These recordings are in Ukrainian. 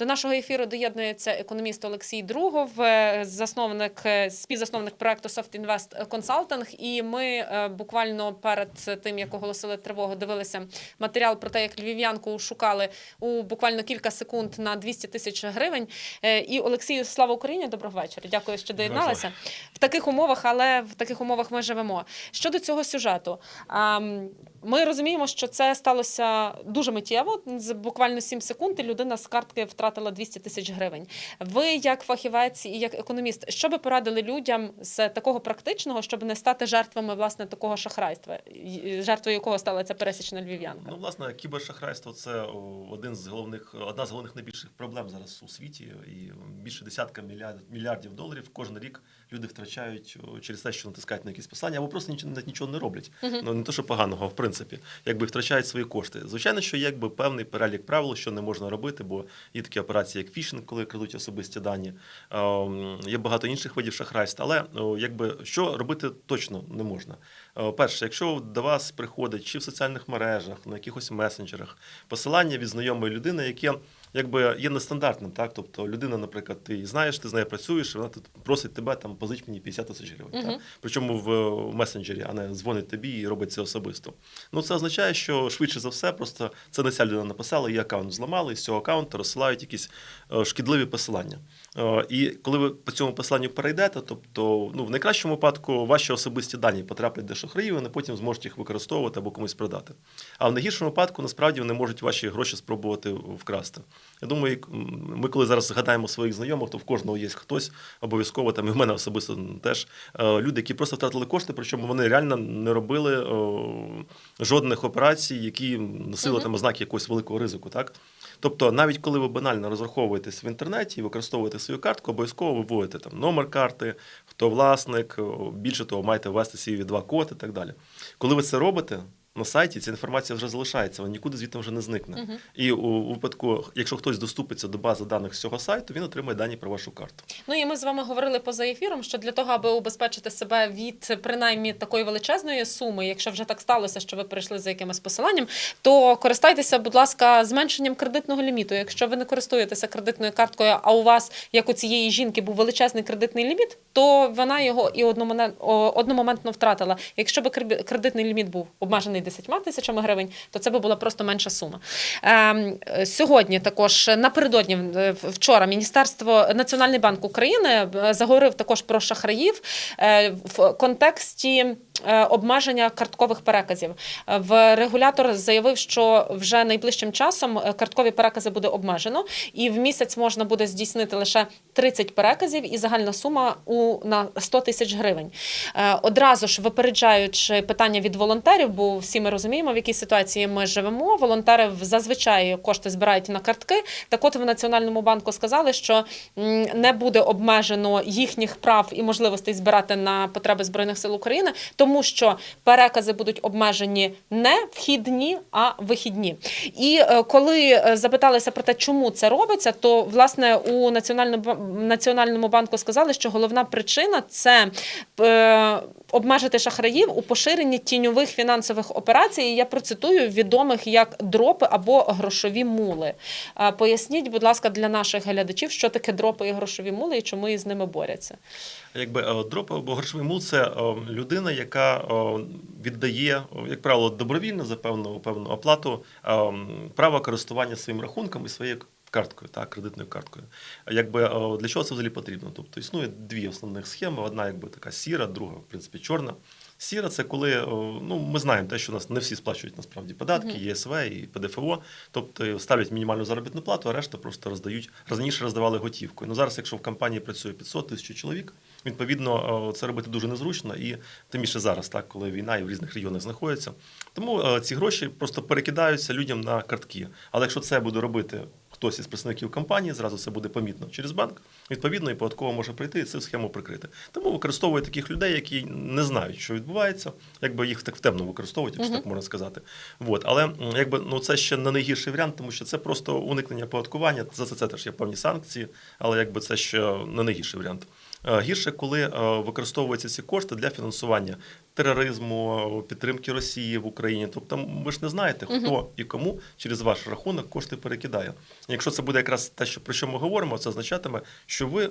До нашого ефіру доєднується економіст Олексій Другов, е, засновник е, співзасновник проекту Soft Invest Consulting. І ми е, буквально перед тим, як оголосили тривогу, дивилися матеріал про те, як львів'янку шукали у буквально кілька секунд на 200 тисяч гривень. І Олексію, слава Україні! Доброго вечора. Дякую, що доєдналися в таких умовах, але в таких умовах ми живемо. Щодо цього сюжету, ми розуміємо, що це сталося дуже миттєво. Буквально 7 секунд і людина з картки втратила 200 тисяч гривень. Ви, як фахівець і як економіст, що би порадили людям з такого практичного, щоб не стати жертвами власне такого шахрайства, жертвою якого стала ця пересічна львів'янка? Ну, власне, кібершахрайство це один з головних, одна з головних найбільших проблем зараз у світі. І більше десятка мільярдів, мільярдів доларів кожен рік люди втрачають через те, що натискають на якісь послання, або просто нічого, нічого не роблять. Ну не то, що поганого, а в принципі, якби втрачають свої кошти. Звичайно, що є якби певний перелік правил, що не можна робити, бо є такі операції, як фішинг, коли крадуть особисті дані. Ем, Є багато інших видів шахрайств, але якби що робити точно не можна. Е, Перше, якщо до вас приходить чи в соціальних мережах, на якихось месенджерах посилання від знайомої людини, яке якби є нестандартним, так тобто людина, наприклад, ти знаєш, ти з нею працюєш, вона тут просить тебе там позич мені 50 тисяч гривень. Мгм. Так? Причому в месенджері, а не дзвонить тобі і робить це особисто. Ну це означає, що швидше за все, просто це не ця людина написала, її аккаунт зламали, і з цього аккаунту розсилають якісь е, шкідливі посилання. Е, І коли ви по цьому посиланню перейдете, тобто ну в найкращому випадку ваші особисті дані потраплять до шахраїв, вони потім зможуть їх використовувати або комусь продати. А в найгіршому випадку насправді вони можуть ваші гроші спробувати вкрасти. Я думаю, ми коли зараз згадаємо своїх знайомих, то в кожного є хтось обов'язково там і в мене особисто теж е, люди, які просто втратили кошти, причому вони реально не робили е, жодних операцій, які носили Мгм. там ознаки якогось великого ризику. Так? Тобто, навіть коли ви банально розраховуєтесь в інтернеті і використовуєте свою картку, обов'язково ви вводите там номер карти, хто власник, більше того, маєте ввести свій два код і так далі. Коли ви це робите. На сайті ця інформація вже залишається, вона нікуди звідти вже не зникне. Мгм. І у, випадку, якщо хтось доступиться до бази даних з цього сайту, він отримає дані про вашу карту. Ну і ми з вами говорили поза ефіром, що для того, аби убезпечити себе від принаймні такої величезної суми, якщо вже так сталося, що ви прийшли за якимось посиланням, то користайтеся, будь ласка, зменшенням кредитного ліміту. Якщо ви не користуєтеся кредитною карткою, а у вас, як у цієї жінки, був величезний кредитний ліміт, то вона його і одномомент- одномоментно втратила. Якщо кребі- кредитний ліміт був обмежений 10 тисячами гривень, то це би була просто менша сума. Ем, е, Сьогодні також напередодні е, вчора Міністерство Національний банк України е, заговорив також про шахраїв е, в контексті. е, Обмеження карткових переказів Е, в регулятор заявив, що вже найближчим часом е, карткові перекази буде обмежено, і в місяць можна буде здійснити лише 30 переказів, і загальна сума у на 100 тисяч гривень. Е, Одразу ж випереджаючи питання від волонтерів, бо всі ми розуміємо, в якій ситуації ми живемо. Волонтери зазвичай кошти збирають на картки. Так от в Національному банку сказали, що не буде обмежено їхніх прав і можливостей збирати на потреби Збройних сил України, тому що перекази будуть обмежені не вхідні, а вихідні. І е, коли е, запиталися про те, чому це робиться, то власне у Національному банку сказали, що головна причина це е, обмежити шахраїв у поширенні тіньових фінансових операцій. І Я процитую відомих як дропи або грошові мули. Поясніть, будь ласка, для наших глядачів, що таке дропи і грошові мули і чому із ними борються. Якби е, дроп або грошовий мул це е, людина, яка е, віддає, як правило, добровільно за певну певну оплату право користування своїм рахунком і своєю карткою, так, кредитною карткою. Якби для чого це взагалі потрібно? Тобто існує дві основних схеми: одна якби така сіра, друга, в принципі, чорна. Сіра це коли е, ну ми знаємо те, що у нас не всі сплачують насправді податки, ЄСВ і ПДФО, тобто ставлять мінімальну заробітну плату, а решта просто роздають раніше роздавали готівкою. Ну зараз, якщо в компанії працює 500 тисяч чоловік, відповідно е, це робити дуже незручно і тим більше зараз, так коли війна і в різних регіонах знаходиться. Тому е, ці гроші просто перекидаються людям на картки. Але якщо це буде робити хтось із представників компанії, зразу це буде помітно через банк. Відповідно, і податково може прийти і цю схему прикрити. Тому використовують таких людей, які не знають, що відбувається, якби їх так в темно використовують, якщо Мгм. так можна сказати. Вот. Але якби ну це ще не найгірший варіант, тому що це просто уникнення податкування. За це, це теж є певні санкції, але якби це ще не найгірший варіант. Е, Гірше, коли е, використовуються ці кошти для фінансування тероризму, е, підтримки Росії в Україні. Тобто, ви ж не знаєте, хто і кому через ваш рахунок кошти перекидає. Якщо це буде якраз те, що про що ми говоримо, це означатиме, що ви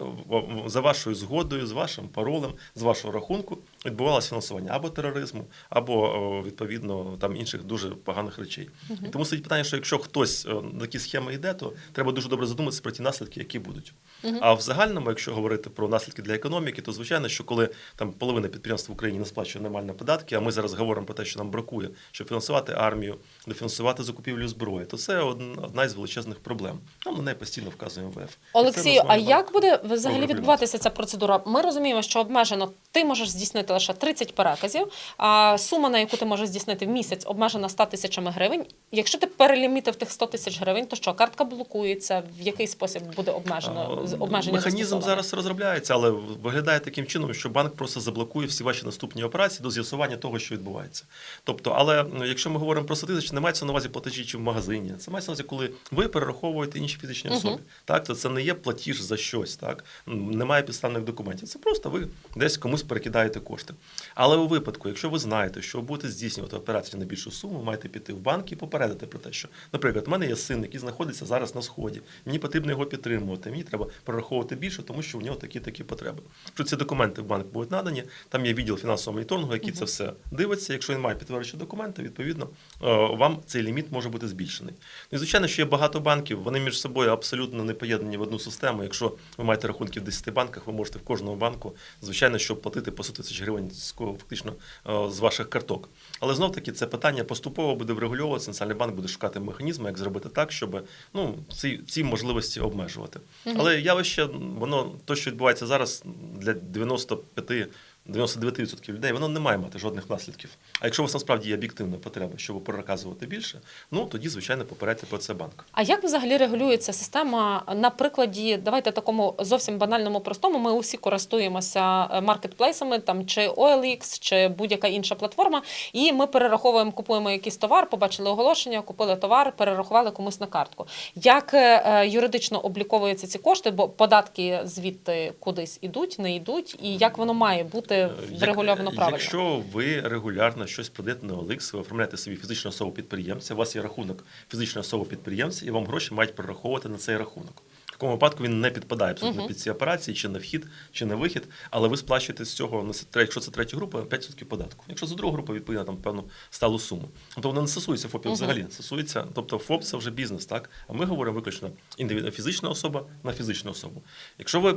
за вашою згодою, з вашим паролем, з вашого рахунку відбувалося фінансування або тероризму, або відповідно там інших дуже поганих речей. І тому стоїть питання, що якщо хтось е, на такі схеми йде, то треба дуже добре задуматися про ті наслідки, які будуть. А в загальному, якщо говорити про наслідки для економіки, то звичайно, що коли там половина підприємств в Україні не сплачує нормально податки, а ми зараз говоримо про те, що нам бракує, щоб фінансувати армію, дофінансувати закупівлю зброї, то це одна із величезних проблем. Нам на неї постійно вказує МВФ. Олексію, а як буде взагалі відбуватися ця процедура? Ми розуміємо, що обмежено ти можеш здійснити лише 30 переказів, а сума, на яку ти можеш здійснити в місяць, обмежена 100 тисячами гривень. Якщо ти перелімітив тих 100 тисяч гривень, то що картка блокується? В який спосіб буде обмежено обмеження? Механізм зараз розробляється, але виглядає таким чином, що банк просто заблокує всі ваші наступні операції до з'ясування того, що відбувається. Тобто, але якщо ми говоримо про 100 тисяч, не мається на увазі платежі чи в магазині. Це мається на увазі, коли ви перераховуєте інші фізичні особи. Так, то це не є платіж за щось, так немає підставних документів. Це просто ви десь комусь перекидаєте кошти. Але у випадку, якщо ви знаєте, що ви будете здійснювати операцію на більшу суму, маєте піти в банк і попередити про те, що, наприклад, в мене є син, який знаходиться зараз на сході. Мені потрібно його підтримувати. Мені треба перераховувати більше, тому що в нього такі такі потреби. Якщо ці документи в банк будуть надані, там є відділ фінансового моніторингу, який це все дивиться. Якщо він має підтверджуючі документи, відповідно е, вам цей ліміт може бути збільшений. Ну і звичайно, що є багато банків, вони між собою абсолютно не поєднані в одну систему. Якщо ви маєте рахунки в 10 банках, ви можете в кожному банку, звичайно, щоб платити по 100 тисяч гривень фактично е, з ваших карток. Але знов таки це питання поступово буде врегульовуватися. Національний банк буде шукати механізми, як зробити так, щоб ну ці, ці можливості обмежувати. Але явище, воно то, що відбувається зараз для 95 99% людей воно не має мати жодних наслідків. А якщо у вас насправді є об'єктивна потреба, щоб переказувати більше, ну тоді звичайно попередьте про це банк. А як взагалі регулюється система на прикладі? Давайте такому зовсім банальному простому. Ми усі користуємося е, маркетплейсами, там чи OLX, чи будь-яка інша платформа, і ми перераховуємо, купуємо якийсь товар, побачили оголошення, купили товар, перерахували комусь на картку. Як е, е, юридично обліковуються ці кошти? Бо податки звідти кудись ідуть, не йдуть, і як воно має бути Як- врегульовано правильно? Якщо ви регулярно щось продаєте на OLX, ви оформляєте собі фізичну особу підприємця, у вас є рахунок фізичної особи підприємця, і вам гроші мають перераховувати на цей рахунок. В такому випадку він не підпадає абсолютно під ці операції, чи на вхід, чи на вихід, але ви сплачуєте з цього, на якщо це третя група, 5% податку. Якщо це друга група, відповідно там певну сталу суму. Тобто воно не стосується ФОПів взагалі. Стосується, тобто ФОП це вже бізнес, так? А ми говоримо виключно індивідуальна фізична особа на фізичну особу. Якщо ви,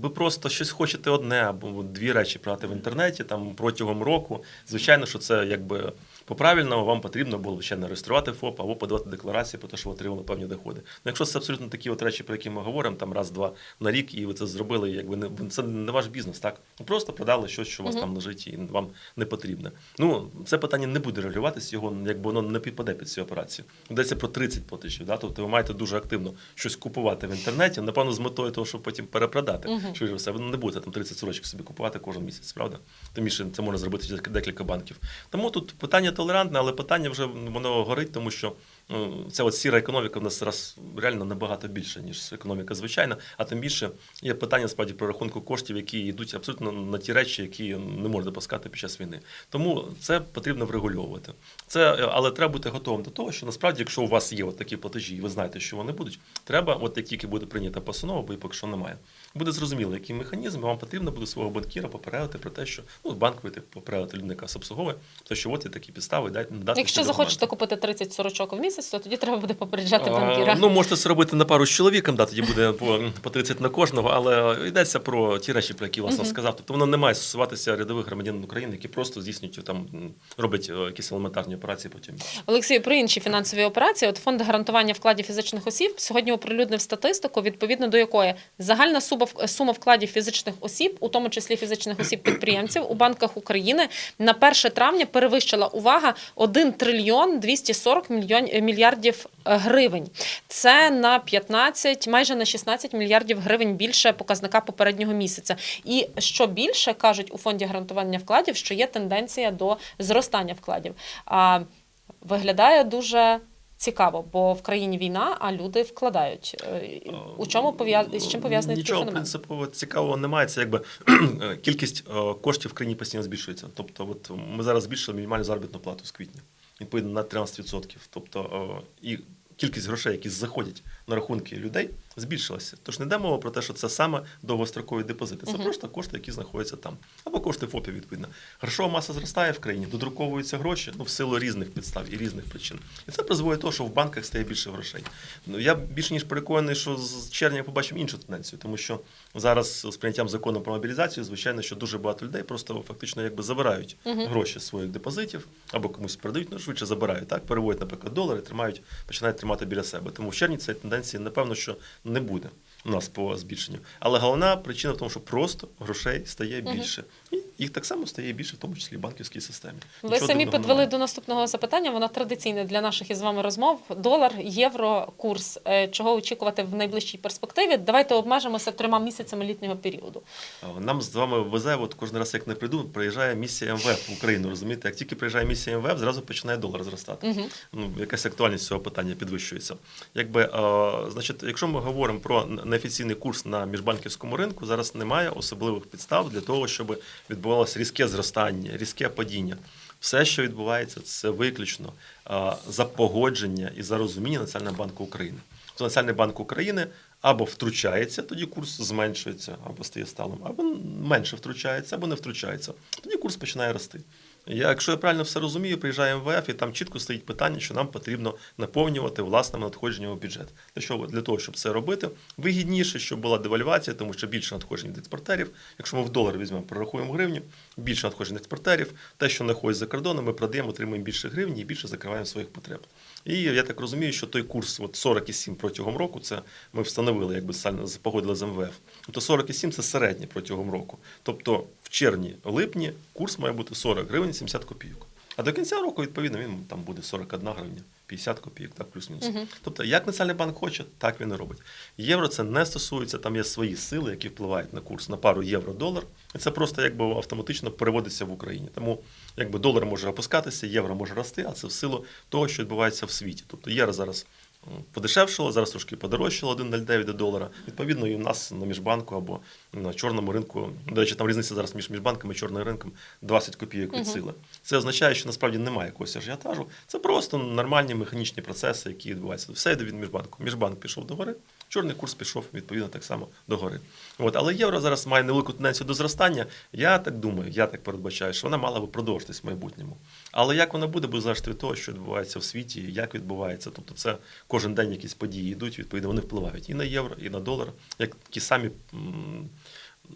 ви просто щось хочете одне або дві речі продати в інтернеті там протягом року, звичайно, що це якби по правильному вам потрібно було ще не реєструвати ФОП або подавати декларацію про те, що ви отримали певні доходи. Ну, якщо це абсолютно такі от речі, про які ми говоримо, там раз-два на рік, і ви це зробили, якби не це не ваш бізнес, так? Ви просто продали щось, що у вас Мгм. там лежить і вам не потрібне. Ну, це питання не буде регулюватися, його якби воно не підпаде під цю операцію. Йдеться про 30 платежів. Да? Тобто ви маєте дуже активно щось купувати в інтернеті, напевно, з метою того, щоб потім перепродати. Мгм. Швидше все, ви не будете там 30 сорочок собі купувати кожен місяць, правда? Тим більше це можна зробити через декілька банків. Тому тут питання толерантне, але питання вже воно горить, тому що ну, ця от сіра економіка в нас зараз реально набагато більше, ніж економіка звичайна. А тим більше є питання справді про рахунку коштів, які йдуть абсолютно на ті речі, які не можна допускати під час війни. Тому це потрібно врегульовувати. Це, але треба бути готовим до того, що насправді, якщо у вас є от такі платежі, і ви знаєте, що вони будуть, треба, от як тільки буде прийнята постанова, бо і поки що немає, буде зрозуміло, який механізм, вам потрібно буде свого банкіра попередити про те, що ну, банк вийти попередити людину, яка обслуговує, то що от є такі підстави, дайте надати. Якщо захочете купити 30 сорочок в місяць, то тоді треба буде попереджати А, банкіра. Ну, можете це робити на пару з чоловіком, да, тоді буде по, по 30 на кожного, але йдеться про ті речі, про які Мгм. сказав. Тобто воно не має стосуватися рядових громадян України, які просто здійснюють там, роблять е, якісь елементарні операції потім. Олексію, про інші фінансові операції. От фонд гарантування вкладів фізичних осіб сьогодні оприлюднив статистику, відповідно до якої загальна сума, сума вкладів фізичних осіб, у тому числі фізичних осіб підприємців, у банках України на 1 травня перевищила увага 1 трильйон 240 мільйон мільярдів е, гривень. Це на 15, майже на 16 мільярдів гривень більше показника попереднього місяця. І що більше кажуть у фонді гарантування вкладів, що є тенденція до зростання вкладів. А виглядає дуже цікаво, бо в країні війна, а люди вкладають. Е, У чому пов'язані з чим пов'язаний цей Нічого феномен? принципово цікавого немає. Це якби кількість е, коштів в країні постійно збільшується. Тобто, от ми зараз збільшили мінімальну заробітну плату з квітня, відповідно на 13%. Тобто е, і кількість грошей, які заходять на рахунки людей, збільшилася. Тож не йде мова про те, що це саме довгострокові депозити. Це Мгм. просто кошти, які знаходяться там, або кошти ФОПів, відповідно. Грошова маса зростає в країні, додруковуються гроші ну, в силу різних підстав і різних причин. І це призводить до того, що в банках стає більше грошей. Ну, я більше ніж переконаний, що з червня побачимо іншу тенденцію, тому що зараз з прийняттям закону про мобілізацію, звичайно, що дуже багато людей просто фактично якби забирають Мгм. гроші з своїх депозитів або комусь передають, ну швидше забирають, так переводять, наприклад, долари, тримають, починають тримати біля себе. Тому в червні цієї тенденції, напевно, що не буде у нас по збільшенню. Але головна причина в тому, що просто грошей стає більше. І їх так само стає більше, в тому числі в банківській системі. Ви Нічого самі підвели немає. до наступного запитання. Воно традиційне для наших із вами розмов. Долар, євро, курс. Е, Чого очікувати в найближчій перспективі? Давайте обмежимося трьома місяцями літнього періоду. Нам з вами везе, от кожен раз, як не прийду, приїжджає місія МВФ в Україну. Розумієте, як тільки приїжджає місія МВФ, зразу починає долар зростати. Угу. Ну, якась актуальність цього питання підвищується. Якби, е, значить, якщо ми говоримо про неофіційний курс на міжбанківському ринку, зараз немає особливих підстав для того, щоб відбувалося різке зростання, різке падіння. Все, що відбувається, це виключно за погодження і за розуміння Національного банку України. То Національний банк України або втручається, тоді курс зменшується, або стає сталим, або менше втручається, або не втручається. Тоді курс починає рости. Я, якщо я правильно все розумію, приїжджає МВФ, і там чітко стоїть питання, що нам потрібно наповнювати власними надходженнями бюджет. Для чого? Для того, щоб це робити, вигідніше, щоб була девальвація, тому що більше надходжень від експортерів. Якщо ми в долар візьмемо, прорахуємо гривню, більше надходжень експортерів, те, що знаходиться за кордоном, ми продаємо, отримуємо більше гривні і більше закриваємо своїх потреб. І я так розумію, що той курс от 47 протягом року, це ми встановили, якби сально погодили з МВФ. Тобто 47 це середнє протягом року. Тобто в червні-липні курс має бути 40 гривень 70 копійок. А до кінця року, відповідно, він там буде 41 гривня, 50 копійок, так плюс-мінус. Мгм. Тобто, як Національний банк хоче, так він і робить. Євро це не стосується, там є свої сили, які впливають на курс на пару євро-долар. І це просто якби автоматично переводиться в Україні. Тому якби долар може опускатися, євро може рости, а це в силу того, що відбувається в світі. Тобто євро зараз подешевшало, зараз трошки подорожчало 1,09 до долара. Відповідно, і в нас на міжбанку або на чорному ринку. До речі, там різниця зараз між міжбанками і чорним ринком 20 копійок від сили. Це означає, що насправді немає якогось ажіотажу. Це просто нормальні механічні процеси, які відбуваються. Все йде від міжбанку. Міжбанк пішов до гори, чорний курс пішов відповідно так само до гори. От, але євро зараз має невелику тенденцію до зростання. Я так думаю, я так передбачаю, що вона мала би продовжитись в майбутньому. Але як вона буде, буде залежати від того, що відбувається в світі, як відбувається. Тобто, це кожен день якісь події йдуть, відповідно, вони впливають і на євро, і на долар, як ті самі.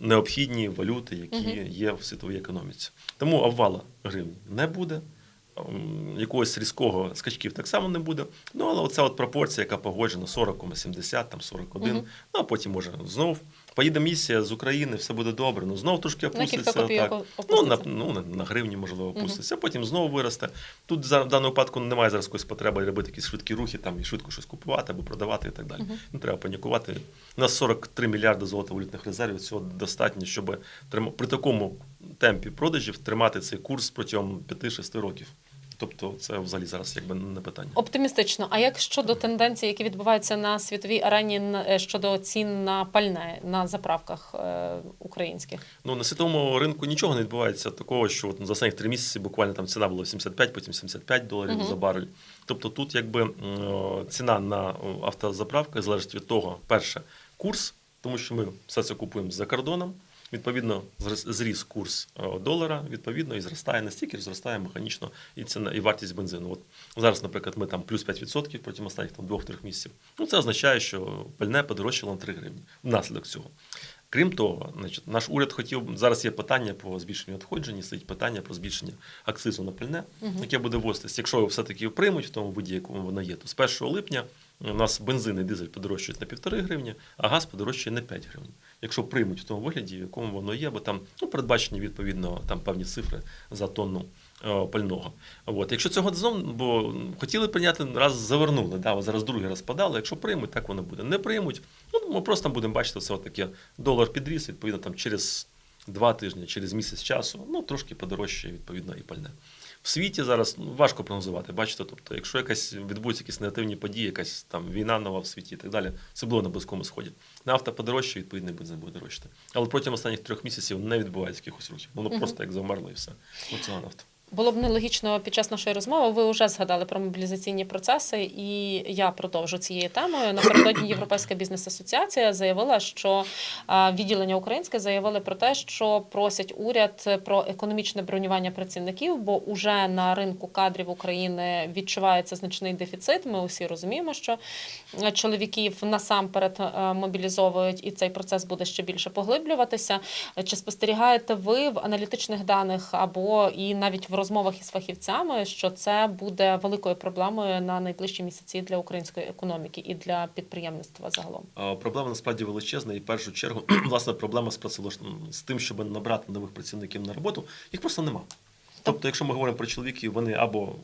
Необхідні валюти, які є в світовій економіці. Тому обвала гривні не буде, якогось різкого скачків так само не буде. Ну, але оця от пропорція, яка погоджена 40,70, там 41, Мгм. ну а потім може знов поїде місія з України, все буде добре. Ну знов трошки опуститься. копійок так. опуститься. Ну, на, ну, на, на гривні, можливо, опуститься, а потім знову виросте. Тут за- в даному випадку немає зараз якоїсь потреби робити якісь швидкі рухи там, і швидко щось купувати або продавати і так далі. Мгм. Не треба панікувати. У нас 43 мільярди золотовалютних резервів. Цього достатньо, щоб при такому темпі продажів тримати цей курс протягом 5-6 років. Тобто це взагалі зараз якби не питання. Оптимістично. А як щодо тенденцій, які відбуваються на світовій арені е, щодо цін на пальне на заправках е, українських? Ну на світовому ринку нічого не відбувається такого, що от за останні три місяці буквально там ціна була 75, потім 75 доларів Мгм. за барель. Тобто тут якби ціна на о, автозаправках залежить від того, перше, курс, тому що ми все це купуємо за кордоном. Відповідно, зріс курс долара, відповідно, і зростає настільки, зростає механічно і ціна, і вартість бензину. От зараз, наприклад, ми там плюс 5% протягом останніх там двох-трьох місяців. Ну це означає, що пальне подорожчало на 3 гривні внаслідок цього. Крім того, значить, наш уряд хотів зараз є питання по збільшенню надходжень, і стоїть питання про збільшення акцизу на пальне, Мгм. яке буде ввозитись. Якщо його все-таки приймуть в тому виді, якому воно є, то з 1 липня у нас бензин і дизель подорожчають на 1,5 гривні, а газ подорожчає на 5 гривень. Якщо приймуть в тому вигляді, в якому воно є, бо там ну, передбачені відповідно там певні цифри за тонну е, пального. От. Якщо цього знову, бо хотіли прийняти, раз завернули, да, зараз другий раз подали, якщо приймуть, так воно буде. Не приймуть, ну, ми просто будемо бачити це таке долар підріс, відповідно, там через два тижні, через місяць часу, ну трошки подорожчає, відповідно, і пальне. В світі зараз ну, важко прогнозувати. Бачите, тобто, якщо якась відбудуться якісь негативні події, якась там війна нова в світі і так далі, особливо на Близькому Сході. Нафта подорожчає, відповідно, бензин буде дорожчати. Але протягом останніх трьох місяців не відбувається якихось рухів. Воно угу. просто як завмерло і все. Оце нафта. Було б нелогічно під час нашої розмови. Ви вже згадали про мобілізаційні процеси, і я продовжу цією темою. Напередодні Європейська бізнес-асоціація заявила, що відділення українське заявили про те, що просять уряд про економічне бронювання працівників, бо уже на ринку кадрів України відчувається значний дефіцит. Ми усі розуміємо, що чоловіків насамперед е, мобілізовують, і цей процес буде ще більше поглиблюватися. Чи спостерігаєте ви в аналітичних даних або і навіть в розмовах із фахівцями, що це буде великою проблемою на найближчі місяці для української економіки і для підприємництва загалом? Проблема насправді величезна, і в першу чергу, власне, проблема з працевлаштуванням з тим, щоб набрати нових працівників на роботу, їх просто нема. Тобто, якщо ми говоримо про чоловіків, вони або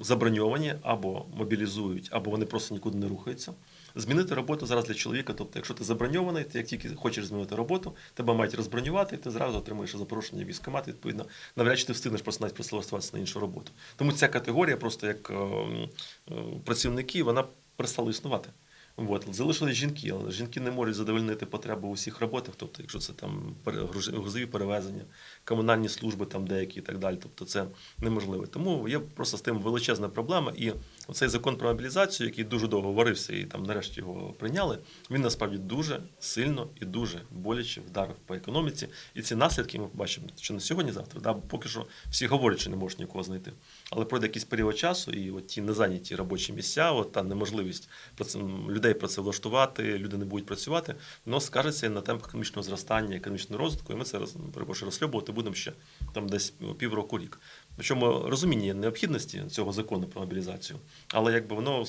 заброньовані, або мобілізують, або вони просто нікуди не рухаються. Змінити роботу зараз для чоловіка. Тобто, якщо ти заброньований, ти як тільки хочеш змінити роботу, тебе мають розбронювати, і ти зразу отримуєш запрошення військкомат, відповідно, навряд чи ти встигнеш просто навіть на іншу роботу. Тому ця категорія, просто як е, е, працівники, вона перестала існувати. От. Залишились жінки, але жінки не можуть задовольнити потреби у всіх роботах, тобто, якщо це там грузові перевезення, комунальні служби там деякі і так далі. Тобто це неможливо. Тому є просто з тим величезна проблема. І оцей закон про мобілізацію, який дуже довго варився і там нарешті його прийняли, він насправді дуже сильно і дуже боляче вдарив по економіці. І ці наслідки ми побачимо що не сьогодні, завтра. Да? Поки що всі говорять, що не можуть нікого знайти. Але пройде якийсь період часу, і от ті незайняті робочі місця, от та неможливість людей працевлаштувати, люди не будуть працювати, воно скажеться на темп економічного зростання, економічного розвитку, і ми це перепрошую, розхльобувати будемо ще там десь півроку рік. Причому розуміння необхідності цього закону про мобілізацію, але якби воно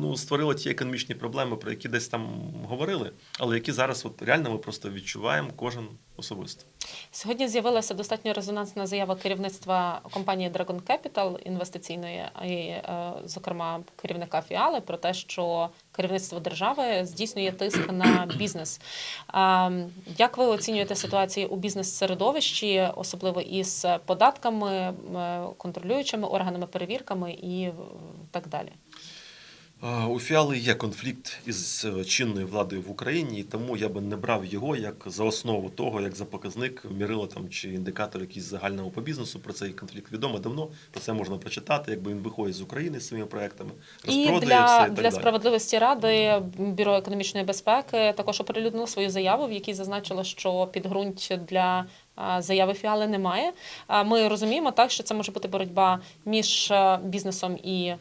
ну, створило ті економічні проблеми, про які десь там говорили, але які зараз от реально ми просто відчуваємо кожен особисто. Сьогодні з'явилася достатньо резонансна заява керівництва компанії Dragon Capital інвестиційної, і, е, зокрема, керівника фіали про те, що керівництво держави здійснює тиск на бізнес. Як ви оцінюєте ситуацію у бізнес-середовищі, особливо із податками, е, контролюючими органами, перевірками і так далі? У фіали є конфлікт із е, чинною владою в Україні, і тому я би не брав його як за основу того, як за показник мірило там чи індикатор якийсь загального по бізнесу. Про цей конфлікт відомо давно. Про це можна прочитати, якби він виходить з України з своїми проектами, І для, все і так для далі. справедливості ради бюро економічної безпеки також оприлюднило свою заяву, в якій зазначило, що підґрунтя для заяви фіали немає. Ми розуміємо так, що це може бути боротьба між бізнесом і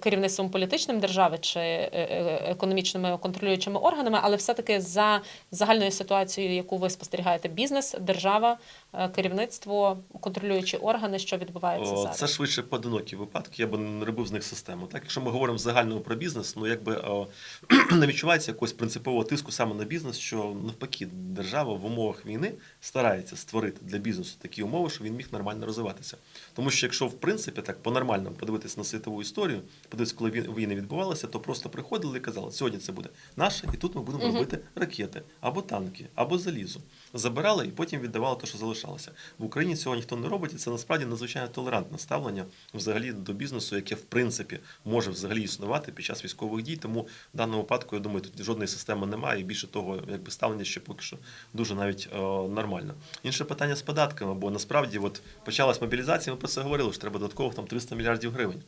керівництвом політичним держави чи е, е, економічними контролюючими органами, але все-таки за загальною ситуацією, яку ви спостерігаєте, бізнес, держава, е, керівництво, контролюючі органи, що відбувається О, зараз. Це швидше поодинокі випадки, я би не робив з них систему. Так, якщо ми говоримо загально про бізнес, ну якби о, не відчувається якогось принципового тиску саме на бізнес, що навпаки, держава в умовах війни старається створити для бізнесу такі умови, щоб він міг нормально розвиватися. Тому що якщо в принципі так по-нормальному подивитися на світову історію, подивитися, коли вій- війни відбувалися, то просто приходили і казали, сьогодні це буде наше, і тут ми будемо Мгм. робити ракети або танки, або залізо. Забирали і потім віддавали те, що залишалося. В Україні цього ніхто не робить, і це насправді надзвичайно толерантне ставлення взагалі до бізнесу, яке в принципі може взагалі існувати під час військових дій. Тому в даному випадку я думаю, тут жодної системи немає, і більше того, якби ставлення ще поки що дуже навіть е, нормально. Інше питання з податками, бо насправді от почалась мобілізація. Ми про це говорили, що треба додатково там 300 мільярдів гривень.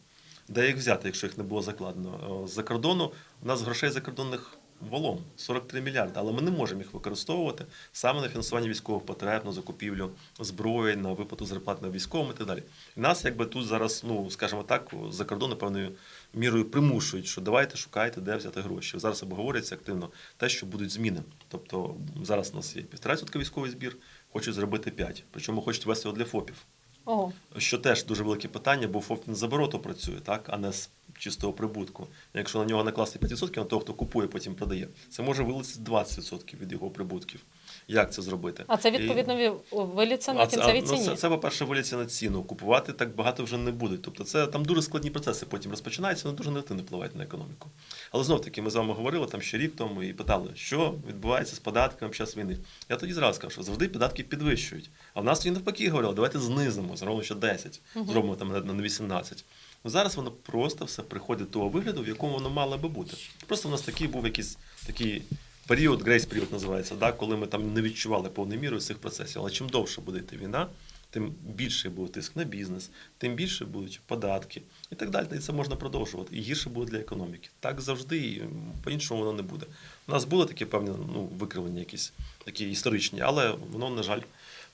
Де їх взяти, якщо їх не було закладено? Е, З-за кордону у нас грошей закордонних валом 43 мільярди, але ми не можемо їх використовувати саме на фінансування військових потреб, на закупівлю зброї, на виплату зарплат на військовим і так далі. І нас, якби тут зараз, ну скажімо так, за кордону певною мірою примушують, що давайте шукайте, де взяти гроші. Зараз обговорюється активно те, що будуть зміни. Тобто зараз у нас є півтора відсотка військовий збір, хочуть зробити 5, причому хочуть вести його для ФОПів. Ого. Що теж дуже велике питання, бо ФОП він за обороту працює, так, а не з чистого прибутку. Якщо на нього накласти 5% на того, хто купує, потім продає, це може вилитися 20% від його прибутків. Як це зробити? А це відповідно ві- виліться на кінцевій ціні. Ну, це, це, по-перше, виліться на ціну. Купувати так багато вже не буде. Тобто це там дуже складні процеси потім розпочинаються, вони дуже негативно впливають на економіку. Але знов таки ми з вами говорили там ще рік тому і питали, що відбувається з податками під час війни. Я тоді зразу сказав, що завжди податки підвищують. А в нас тоді навпаки говорили, давайте знизимо, зробимо ще 10, зробимо там на- на 18. Ну, зараз воно просто все приходить до того вигляду, в якому воно мало би бути. Просто в нас такий був якийсь такий період, грейс період називається, да, коли ми там не відчували повною мірою цих процесів. Але чим довше буде йти війна, тим більше буде тиск на бізнес, тим більше будуть податки і так далі. І це можна продовжувати. І гірше буде для економіки. Так завжди, і по-іншому воно не буде. У нас були такі певні ну, викривлення, якісь такі історичні, але воно, на жаль,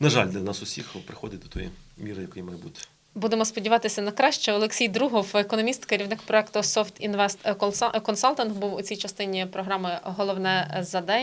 на жаль, для нас усіх приходить до тої міри, якої має бути. Будемо сподіватися на краще. Олексій Другов, економіст, керівник проекту Soft Invest Consulting, був у цій частині програми Головне за день.